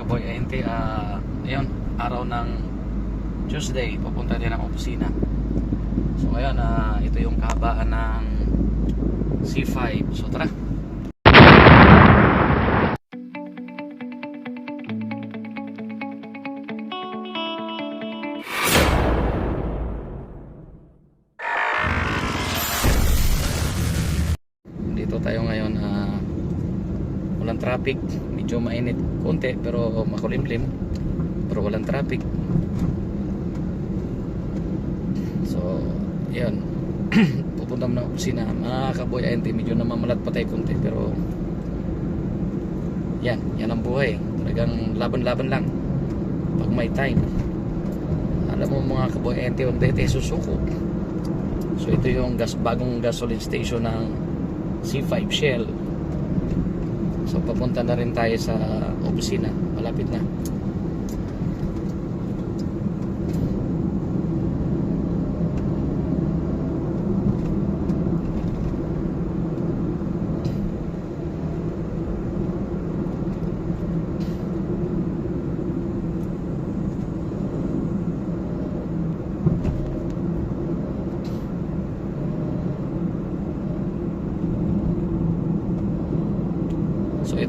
kaboy ayente ah ayun araw ng Tuesday papunta din ang opisina. So ngayon ah ito yung kahabaan ng C5 so tara walang traffic. Medyo mainit konti pero makulimlim. Pero walang traffic. So yun. Pupunta mo ng opisina. Mga kaboy INT medyo namamalat pa tayo konti pero yan yan ang buhay. Talagang laban-laban lang. Pag may time. Alam mo mga kaboy INT huwag tayo susuko. So ito yung gas, bagong gasoline station ng C5 Shell So papunta na rin tayo sa opisina. Malapit na.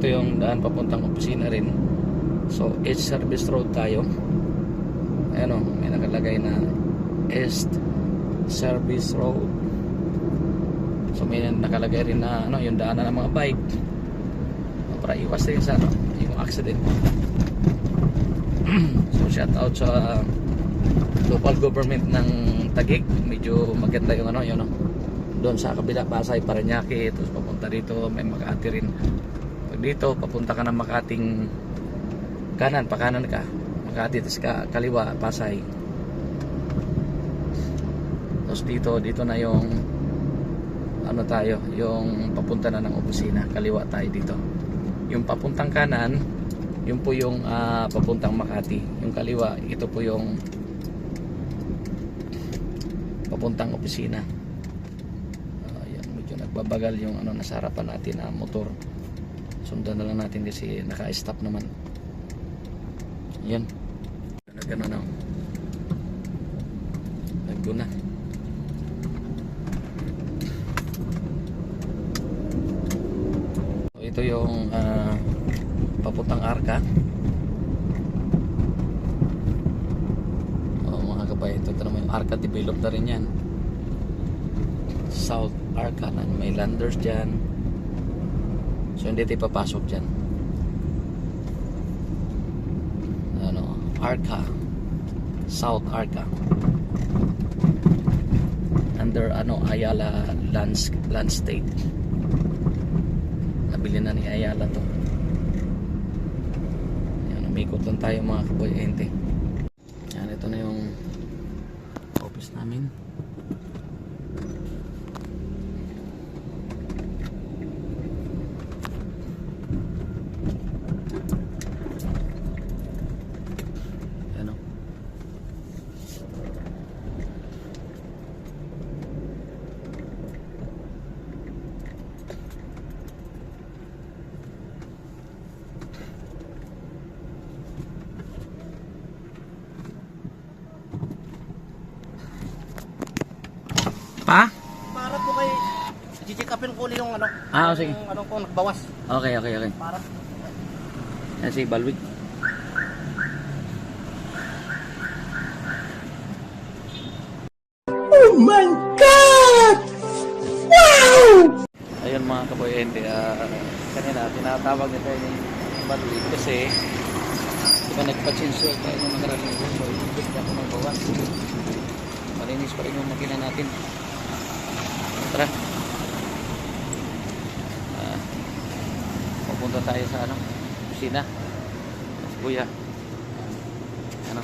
Ito yung daan papuntang opisina rin. So East Service Road tayo. Ayan o, may nakalagay na East Service Road. So may nakalagay rin na ano, yung daanan ng mga bike. Para iwas din sa ano, yung accident. so shout out sa local government ng Taguig. Medyo maganda yung ano, yun o. Doon sa kabila, Pasay, Paranaque, tapos papunta dito, may Makati rin dito papunta ka ng Makating kanan pa kanan ka. Makati tapos ka, kaliwa Pasay. Tapos dito dito na yung ano tayo yung papunta na ng opisina. Kaliwa tayo dito. Yung papuntang kanan yun po yung ah, papuntang Makati. Yung kaliwa ito po yung papuntang opisina. Ah, yan, medyo nagbabagal yung ano nasa harapan natin na motor sundan na lang natin kasi naka-stop naman. Yan. Gano'n na nagdo na. Ito yung ah, papuntang arka oh, mga kabay ito, naman yung arka develop na rin yan. South Arca na. May landers dyan So hindi tayo papasok dyan. Ano, Arca. South Arca. Under ano Ayala Lands Land State. Nabili na ni Ayala to. Yan, umikot lang tayo mga kaboy ente. Yan, ito na yung office namin. Check upin ko ulit yung ano. Ah, sige. Yung ano ko nagbawas. Okay, okay, okay. Para Yan si Balwig. Oh my God! Wow! Ayun mga kaboy ente, ah, kanina tinatawag nito yung Balwig kasi di ba nagpa-change tayo ng nakaraan ng so ibig na ako magbawas. Malinis pa rin yung makina natin. Tara. Papunta tayo sa ano, kusina. Si Kuya. Ano?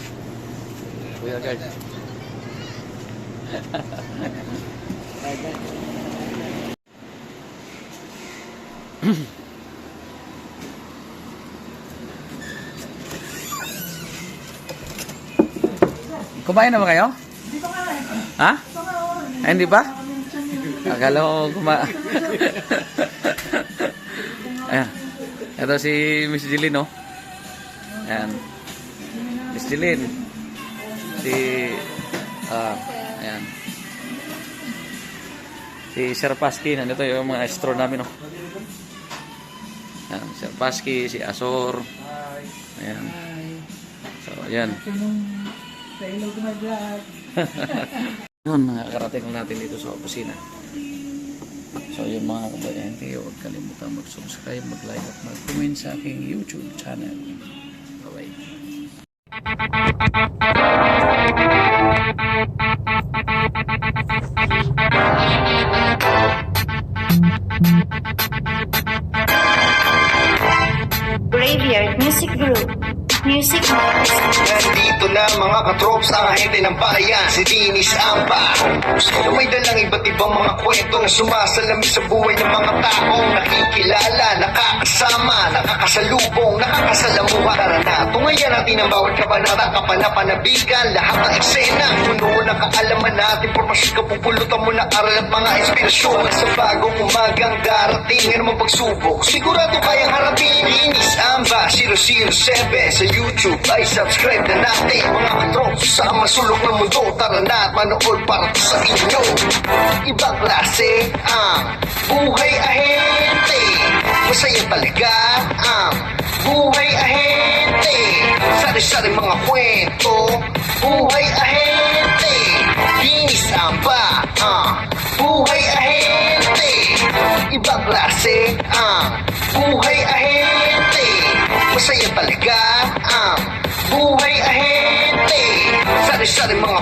Kuya guys. Kumain na ba kayo? Ha? Ay, hindi pa? Akala ko kuma... Ito si Miss Jeline, no? Ayan. Miss Jeline. Si, ah, ayan. Si Sir Pasky, nandito yung mga estro namin, no? Ayan, Sir Pasky, si Asor. Ayan. So, ayan. Sa ilog mag-vlog. Yun, nakakarating natin dito sa opisina. So, yung mga kabayante, huwag kalimutan mag-subscribe, mag-like at mag-comment sa aking YouTube channel. Bye-bye. Graveyard Music Group. Music. Nandito na mga katrops ang ahente ng bayan Si Dinis Amba Na may dalang iba't ibang mga kwentong Sumasalamin sa buhay ng mga taong Nakikilala, nakakasama, nakakasalubong Nakakasalamuha. Tara na, tungayan natin ang bawat kabanata Kapanapanabigan, lahat ng eksena Puno ng kaalaman natin Pormasyon kapupulutan mo ng aral at mga inspirasyon. Sa bagong umagang darating Ngayon mong pagsubok Sigurado kayang harapin. Dinis Amba 007 sa YouTube. Ay subscribe na natin Mga katrops sa masulok ng mundo Tara na manood para sa inyo. Ibang klase ang buhay ahente. Masaya talaga ang buhay ahente. Sari-sari mga kwento Sari-sari mga